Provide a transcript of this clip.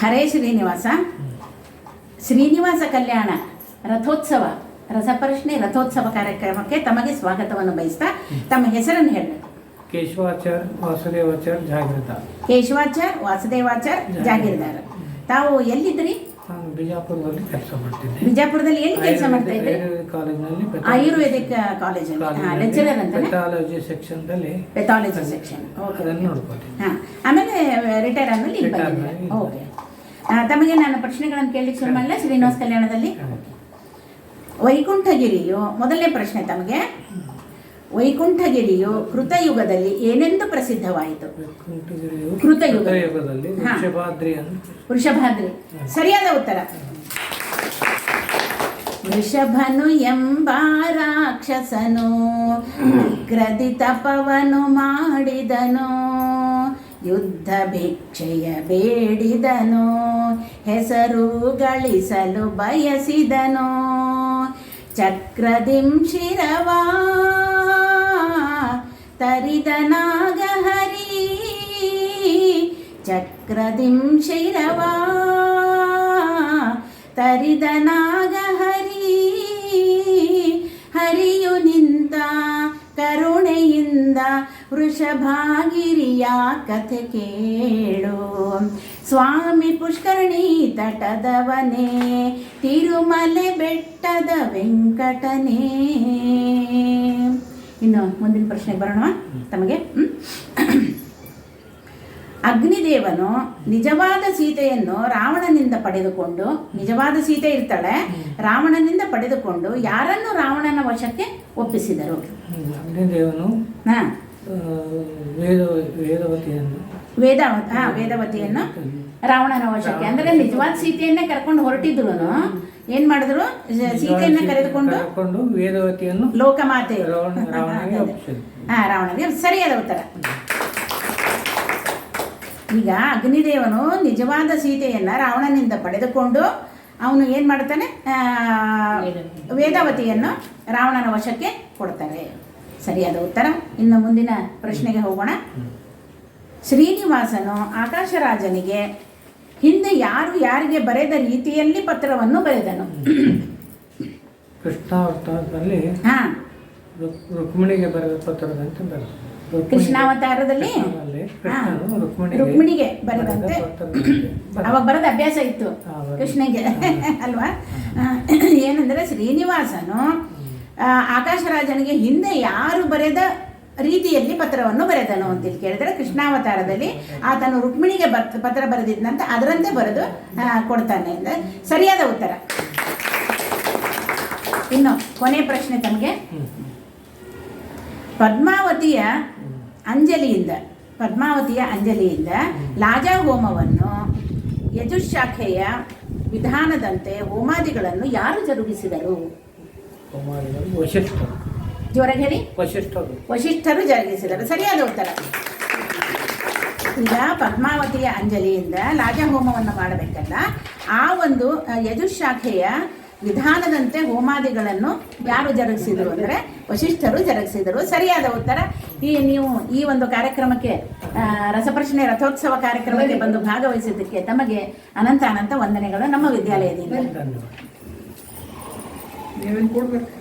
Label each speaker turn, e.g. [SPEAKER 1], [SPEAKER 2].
[SPEAKER 1] ಹರೇ ಶ್ರೀನಿವಾಸ ಶ್ರೀನಿವಾಸ ಕಲ್ಯಾಣ ರಥೋತ್ಸವ ರಸಪ್ರಶ್ನೆ ರಥೋತ್ಸವ ಕಾರ್ಯಕ್ರಮಕ್ಕೆ ತಮಗೆ ಸ್ವಾಗತವನ್ನು ಬಯಸ್ತಾ ತಮ್ಮ ಹೆಸರನ್ನು ಹೇಳಬೇಕು
[SPEAKER 2] ಕೇಶವಾಚಾರ್ ವಾಸುದೇವಾಚಾರ್ ಜಾಗೃತ
[SPEAKER 1] ಕೇಶವಾಚಾರ್ ವಾಸುದೇವಾಚಾರ್ ಜಾಗೀರ್ದಾರ್. ತಾವು ಎಲ್ಲಿದ್ರಿ
[SPEAKER 2] ನಾನು ಬಿಜಾಪುರದಲ್ಲಿ ಕೆಲಸ ಮಾಡ್ತಿದ್ದೆ
[SPEAKER 1] ಬಿಜಾಪುರದಲ್ಲಿ ಎಲ್ಲಿ ಕೆಲಸ ಮಾಡ್ತಾ ಇದ್ರಿ
[SPEAKER 2] ಆಯುರ್ವೇದಿಕ್ ಕಾಲೇಜಿನಲ್ಲಿ
[SPEAKER 1] ಆಯುರ್ವೇದಿಕ್ ಕಾಲೇಜಲ್ಲಿ. ಲೆಕ್ಚರರ್ ಅಂತ
[SPEAKER 2] ಪೆಥಾಲಜಿ ಸೆಕ್ಷನ್ದಲ್ಲಿ
[SPEAKER 1] ಪೆಥಾಲಜಿ ಸೆಕ್ಷನ್. ಓಕೆ.
[SPEAKER 2] ಅದನ್ನು
[SPEAKER 1] ಹಾಂ. ಆಮೇಲೆ ರಿಟೈರ್ ಆದ್ಮೇಲೆ ಓಕೆ. ತಮಗೆ ನಾನು ಪ್ರಶ್ನೆಗಳನ್ನು ಕೇಳಲಿಕ್ಕೆ ಶುರು ಮಾಡಲ? ಶ್ರೀನಿವಾಸ ಕಲ್ಯಾಣದಲ್ಲಿ? ವೈಕುಂಠಗಿರಿಯು ಮೊದಲನೇ ಪ್ರಶ್ನೆ ತಮಗೆ. ವೈಕುಂಠಗಿರಿಯು ಕೃತಯುಗದಲ್ಲಿ ಏನೆಂದು ಪ್ರಸಿದ್ಧವಾಯಿತು? ಕೃತಯುಗ.
[SPEAKER 2] ವೃಷಭಾದ್ರಿ
[SPEAKER 1] ಸರಿಯಾದ ಉತ್ತರ. ವೃಷಭನು ಎಂಬ ರಾಕ್ಷಸನು ಉಗ್ರದಿ ತಪವನು ಮಾಡಿದನು. ಯುದ್ಧ ಭಿಕ್ಷೆಯ ಬೇಡಿದನು ಹೆಸರು ಗಳಿಸಲು ಬಯಸಿದನು ಹರಿ ತರಿದನಾಗಹರಿ ಚಕ್ರದಿಂಶಿರವಾ ತರಿದನಾಗಹರಿ ವೃಷಭಾಗಿರಿಯ ಕಥೆ ಕೇಳು. ಸ್ವಾಮಿ ಪುಷ್ಕರಣಿ ತಟದವನೇ ತಿರುಮಲೆ ಬೆಟ್ಟದ ವೆಂಕಟನೇ. ಇನ್ನು ಮುಂದಿನ ಪ್ರಶ್ನೆಗೆ ಬರೋಣ ತಮಗೆ? ಅಗ್ನಿದೇವನು ನಿಜವಾದ ಸೀತೆಯನ್ನು ರಾವಣನಿಂದ ಪಡೆದುಕೊಂಡು ನಿಜವಾದ ಸೀತೆ ಇರ್ತಾಳೆ ರಾವಣನಿಂದ ಪಡೆದುಕೊಂಡು ಯಾರನ್ನು ರಾವಣನ ವಶಕ್ಕೆ ಒಪ್ಪಿಸಿದರು.
[SPEAKER 2] ಅಗ್ನಿದೇವನು ವೇದವತಿಯನ್ನು.
[SPEAKER 1] ವೇದಾವತಿ ಹಾ ವೇದವತಿಯನ್ನು. ರಾವಣನ ವಶಕ್ಕೆ ಅಂದ್ರೆ ನಿಜವಾದ ಸೀತೆಯನ್ನೇ ಕರ್ಕೊಂಡು ಹೊರಟಿದ್ರು ಏನ್ ಮಾಡಿದ್ರು? ಸೀತೆಯನ್ನ ಕರೆದುಕೊಂಡು
[SPEAKER 2] ವೇದವತಿಯನ್ನು
[SPEAKER 1] ಲೋಕಮಾತೆ ಹಾ ರಾವಣನಿಗೆ ಸರಿಯಾದ ಉತ್ತರ. ಈಗ ಅಗ್ನಿದೇವನು ನಿಜವಾದ ಸೀತೆಯನ್ನ ರಾವಣನಿಂದ ಪಡೆದುಕೊಂಡು ಅವನು ಏನ್ ಮಾಡ್ತಾನೆ? ವೇದವತಿಯನ್ನು. ವೇದಾವತಿಯನ್ನು ರಾವಣನ ವಶಕ್ಕೆ ಕೊಡ್ತಾರೆ ಸರಿಯಾದ ಉತ್ತರ. ಇನ್ನು ಮುಂದಿನ ಪ್ರಶ್ನೆಗೆ ಹೋಗೋಣ. ಶ್ರೀನಿವಾಸನು ಆಕಾಶರಾಜನಿಗೆ ಹಿಂದೆ ಯಾರು ಯಾರಿಗೆ ಬರೆದ ರೀತಿಯಲ್ಲಿ ಪತ್ರವನ್ನು ಬರೆದನು.
[SPEAKER 2] ಕೃಷ್ಣಾವತಾರದಲ್ಲಿ ರುಕ್ಮಿಣಿಗೆ ಬರೆದ ಪತ್ರದಂತೆ
[SPEAKER 1] ಕೃಷ್ಣಾವತಾರದಲ್ಲಿ?
[SPEAKER 2] ರುಕ್ಮಿಣಿಗೆ
[SPEAKER 1] ಬರೆದಂತೆ
[SPEAKER 2] ಬರೆದ ಬರೆದ.
[SPEAKER 1] ಅವಾಗ ಬರೋದು ಅಭ್ಯಾಸ ಇತ್ತು ಕೃಷ್ಣಿಗೆ ಅಲ್ವಾ? ಏನಂದ್ರೆ ಶ್ರೀನಿವಾಸನು ಆಕಾಶರಾಜನಿಗೆ ಹಿಂದೆ ಯಾರು ಬರೆದ ರೀತಿಯಲ್ಲಿ ಪತ್ರವನ್ನು ಬರೆದನು ಅಂತೇಳಿ ಕೇಳಿದ್ರೆ ಕೃಷ್ಣಾವತಾರದಲ್ಲಿ ಆತನು ರುಕ್ಮಿಣಿಗೆ ಪತ್ರ ಬರೆದಿದ್ದಂತೆ ಅದರಂತೆ ಬರೆದು ಕೊಡ್ತಾನೆ ಅಂದ್ರೆ ಸರಿಯಾದ ಉತ್ತರ. ಇನ್ನು ಕೊನೆ ಪ್ರಶ್ನೆ ತಮಗೆ. ಪದ್ಮಾವತಿಯ ಅಂಜಲಿಯಿಂದ ಪದ್ಮಾವತಿಯ ಅಂಜಲಿಯಿಂದ ಲಾಜಾ ಹೋಮವನ್ನು ಯಜುಶಾಖೆಯ ವಿಧಾನದಂತೆ ಹೋಮಾದಿಗಳನ್ನು ಯಾರು ಜರುಗಿಸಿದರು?
[SPEAKER 2] ಕುಮಾರಿಗಳು ವಶಿಷ್ಠರು
[SPEAKER 1] ಜೋರಾಗಿ ಹೇಳಿ?
[SPEAKER 2] ವಶಿಷ್ಠರು
[SPEAKER 1] ವಶಿಷ್ಠರು ಜರುಗಿಸಿದರು ಸರಿಯಾದ ಉತ್ತರ. ಈಗ ಪದ್ಮಾವತಿಯ ಅಂಜಲಿಯಿಂದ ಲಾಜಹೋಮವನ್ನು ಮಾಡಬೇಕಲ್ಲ ಆ ಒಂದು ಯಜುಶಾಖೆಯ ವಿಧಾನದಂತೆ ಹೋಮಾದಿಗಳನ್ನು ಯಾರು ಜರುಗಿಸಿದರು ಅಂದರೆ ವಶಿಷ್ಠರು ಜರುಗಿಸಿದರು. ಸರಿಯಾದ ಉತ್ತರ. ಈ ನೀವು ಈ ಒಂದು ಕಾರ್ಯಕ್ರಮಕ್ಕೆ ರಸಪ್ರಶ್ನೆ ರಥೋತ್ಸವ ಕಾರ್ಯಕ್ರಮಕ್ಕೆ ಬಂದು ಭಾಗವಹಿಸಿದ್ದಕ್ಕೆ ತಮಗೆ ಅನಂತ ಅನಂತ ವಂದನೆಗಳು ನಮ್ಮ ವಿದ್ಯಾಲಯದಿಂದ.
[SPEAKER 3] Deben curvar.